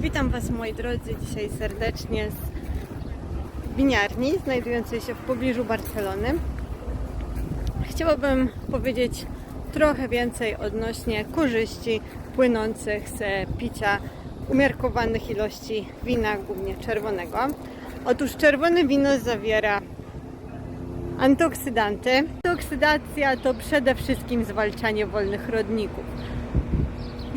Witam Was moi drodzy dzisiaj serdecznie z winiarni znajdującej się w pobliżu Barcelony. Chciałabym powiedzieć trochę więcej odnośnie korzyści płynących z picia umiarkowanych ilości wina, głównie czerwonego. Otóż czerwone wino zawiera antyoksydanty. Antyoksydacja to przede wszystkim zwalczanie wolnych rodników.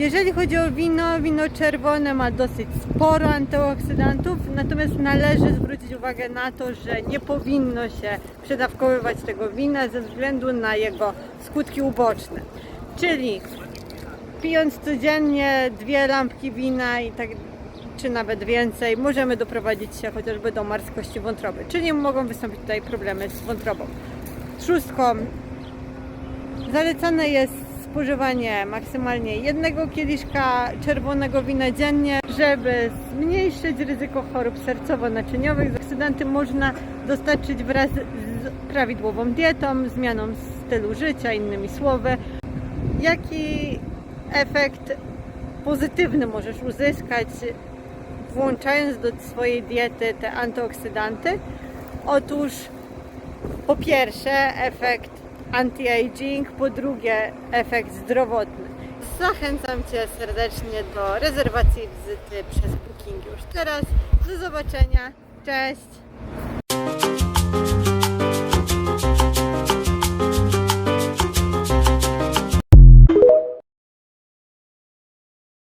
Jeżeli chodzi o wino, wino czerwone ma dosyć sporo antyoksydantów, natomiast należy zwrócić uwagę na to, że nie powinno się przedawkowywać tego wina ze względu na jego skutki uboczne. Czyli pijąc codziennie dwie lampki wina i tak czy nawet więcej, możemy doprowadzić się chociażby do marskości wątroby, czyli mogą wystąpić tutaj problemy z wątrobą. Szóstką Zalecane jest spożywanie maksymalnie jednego kieliszka czerwonego wina dziennie, żeby zmniejszyć ryzyko chorób sercowo-naczyniowych. Oksydanty można dostarczyć wraz z prawidłową dietą, zmianą stylu życia, innymi słowy. Jaki efekt pozytywny możesz uzyskać, włączając do swojej diety te antyoksydanty? Otóż po pierwsze efekt anti-aging, po drugie efekt zdrowotny. Zachęcam Cię serdecznie do rezerwacji wizyty przez Booking już teraz. Do zobaczenia. Cześć!